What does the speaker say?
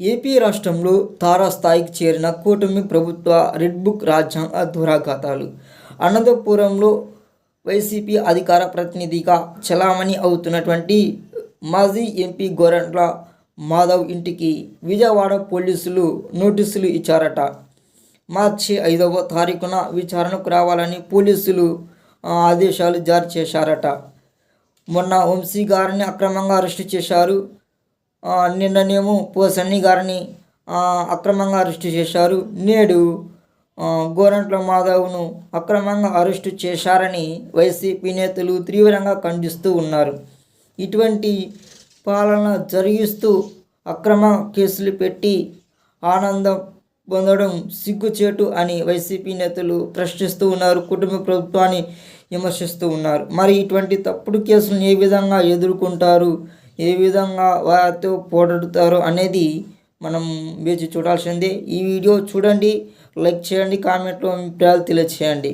AP రాష్ట్రంలో తారాస్థాయికి చేరిన కూటమి ప్రభుత్వ రెడ్ బుక్ రాజ్యాంగ దురాఘాతాలు. అనంతపురంలో వైసీపీ అధికార ప్రతినిధిగా చలామణి అవుతున్నటువంటి మాజీ ఎంపీ గోరంట్ల మాధవ్ ఇంటికి విజయవాడ పోలీసులు నోటీసులు ఇచ్చారట. మార్చి ఐదవ తారీఖున విచారణకు రావాలని పోలీసులు ఆదేశాలు జారీ చేశారట. మొన్న వంశీ గారిని అక్రమంగా అరెస్టు చేశారు. నిన్ననేమో నిన్ననేమో పోసన్ని గారిని అక్రమంగా అరెస్టు చేశారు. నేడు గోరంట్ల మాధవ్ను అక్రమంగా అరెస్టు చేశారని వైసీపీ నేతలు తీవ్రంగా ఖండిస్తూ ఉన్నారు. ఇటువంటి పాలన జరిగిస్తూ అక్రమ కేసులు పెట్టి ఆనందం పొందడం సిగ్గుచేటు అని వైసీపీ నేతలు ప్రశ్నిస్తూ ఉన్నారు. కుటుంబ ప్రభుత్వాన్ని విమర్శిస్తూ ఉన్నారు. మరి ఇటువంటి తప్పుడు కేసులను ఏ విధంగా ఎదుర్కొంటారు? ఏ విధంగా వారితో పోరాడుతారు అనేది మనం వేచి చూడాల్సిందే. ఈ వీడియో చూడండి లైక్ చేయండి కామెంట్లో మీ అభిప్రాయాలు తెలియచేయండి.